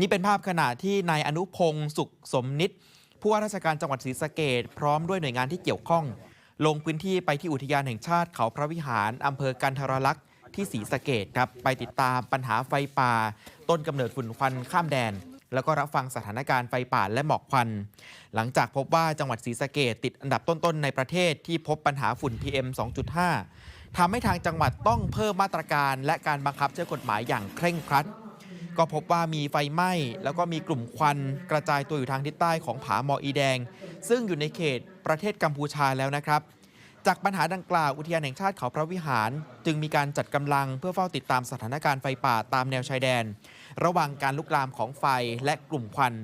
นี่เป็นภาพขณะที่นายอนุพงศ์สุขสมนิตผู้ว่าราชการจังหวัดศรีสะเกดพร้อมด้วยหน่วยงานที่เกี่ยวข้อง ลงพื้นที่ไปที่อุทยานแห่งชาติเขาพระวิหารอำเภอกันทรลักษณ์ที่ศรีสะเกดครับไปติดตามปัญหาไฟป่า ต้นกำเนิดฝุ่นควันข้ามแดน แล้วก็รับฟังสถานการณ์ไฟป่าและหมอกควัน หลังจากพบว่าจังหวัดศรีสะเกดติดอันดับต้นๆในประเทศที่พบปัญหาฝุ่น PM 2.5ทำให้ทางจังหวัดต้องเพิ่มมาตรการ และการบังคับใช้กฎหมายอย่างเคร่งครัด ก็พบว่ามีไฟไหม้ แล้วก็มีกลุ่มควันกระจายตัวอยู่ทางทิศใต้ของผาหมออีแดง ซึ่งอยู่ในเขตประเทศกัมพูชาแล้วนะครับ จากปัญหาดังกล่าวอุทยานแห่งชาติเขาพระวิหาร จึงมีการจัดกำลังเพื่อเฝ้าติดตามสถานการณ์ไฟป่าตามแนวชายแดน ระหว่างการลุกลามของไฟและกลุ่มควัน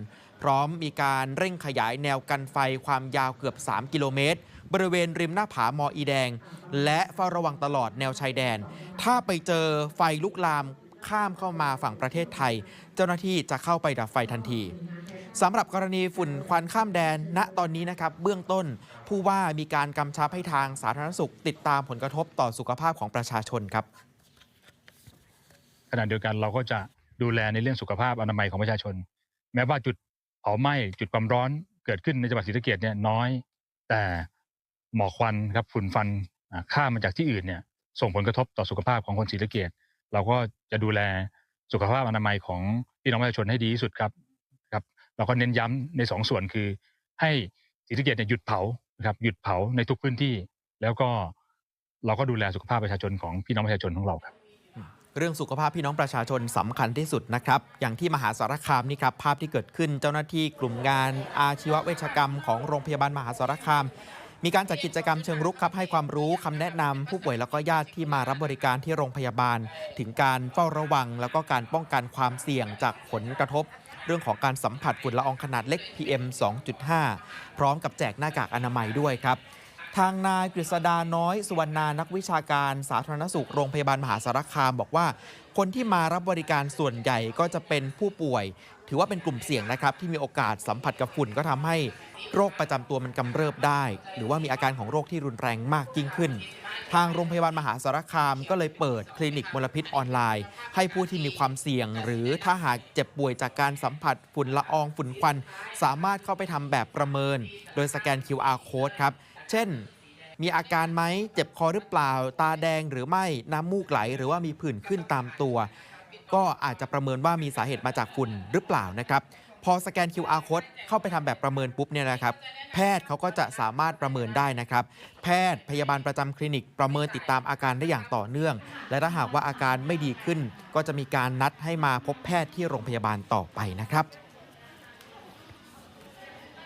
พร้อมมีการเร่งขยายแนวกันไฟความยาวเกือบ 3 กิโลเมตรบริเวณริมหน้าผาหมออีแดง และเฝ้าระวังตลอดแนวชายแดน ถ้าไปเจอไฟลุกลาม ข้ามเข้ามาฝั่งประเทศไทย เจ้าหน้าที่จะเข้าไปดับไฟทันทีสำหรับกรณีฝุ่นควันข้ามแดน ณตอนนี้นะครับเบื้องต้นผู้ว่ามีการกำชับให้ทางสาธารณสุข ติดตามผลกระทบต่อสุขภาพของประชาชนครับขณะเดียวกันเราก็จะดูแลในเรื่องสุขภาพอนามัยของประชาชน แม้ว่าจุดเผาไหม้จุดความร้อนเกิดขึ้นในจังหวัดศรีสะเกษเนี่ยน้อย แต่หมอกควันครับฝุ่นฟันข้ามมาจากที่อื่นเนี่ยส่งผลกระทบต่อสุขภาพของคนศรีสะเกษ เราก็จะดูแลสุขภาพอนามัยของพี่น้องประชาชนให้ดีที่สุดครับครับ เราก็เน้นย้ำในสองส่วนคือให้ศรีสะเกษเนี่ยหยุดเผานะครับหยุดเผาในทุกพื้นที่ แล้วก็เราก็ดูแลสุขภาพประชาชนของพี่น้องประชาชนของเราครับเรื่องสุขภาพพี่น้องประชาชนสำคัญที่สุดนะครับ อย่างที่มหาสารคามนี่ครับภาพที่เกิดขึ้นเจ้าหน้าที่กลุ่มงานอาชีวเวชกรรมของโรงพยาบาลมหาสารคาม มีการจัดกิจกรรมเชิงรุกครับให้ความรู้คำแนะนำผู้ป่วยแล้วก็ญาติที่มารับบริการที่โรงพยาบาล ถึงการเฝ้าระวัง แล้วก็การป้องกันความเสี่ยงจากผลกระทบ เรื่องของการสัมผัสฝุ่นละอองขนาดเล็ก PM 2.5 พร้อมกับแจกหน้ากากอนามัยด้วยครับ ทางนายกฤษดาน้อยสุวรรณานักวิชาการสาธารณสุขโรงพยาบาลมหาสารคามบอกว่า คนที่มารับบริการส่วนใหญ่ก็จะเป็นผู้ป่วย ถือว่าเป็นกลุ่มเสี่ยงนะครับ ที่มีโอกาสสัมผัสกับฝุ่นก็ทำให้โรคประจำตัวมันกำเริบได้ หรือว่ามีอาการของโรคที่รุนแรงมากยิ่งขึ้น ทางโรงพยาบาลมหาสารคามก็เลยเปิดคลินิกมลพิษออนไลน์ ให้ผู้ที่มีความเสี่ยง หรือถ้าหากเจ็บป่วยจากการสัมผัสฝุ่นละอองฝุ่นควัน สามารถเข้าไปทำแบบประเมิน โดยสแกน QR code ครับ เช่น มีอาการไหมเจ็บคอหรือเปล่า ตาแดงหรือไม่น้ำมูกไหล หรือว่ามีผื่นขึ้นตามตัว ก็อาจจะประเมินว่ามีสาเหตุมาจากฝุ่นหรือเปล่านะครับพอสแกน QR code เข้าไปทำแบบประเมินปุ๊บเนี่ยนะครับ แพทย์เขาก็จะสามารถประเมินได้นะครับ แพทย์พยาบาลประจำคลินิกประเมินติดตามอาการได้อย่างต่อเนื่อง และถ้าหากว่าอาการไม่ดีขึ้น ก็จะมีการนัดให้มาพบแพทย์ที่โรงพยาบาลต่อไปนะครับ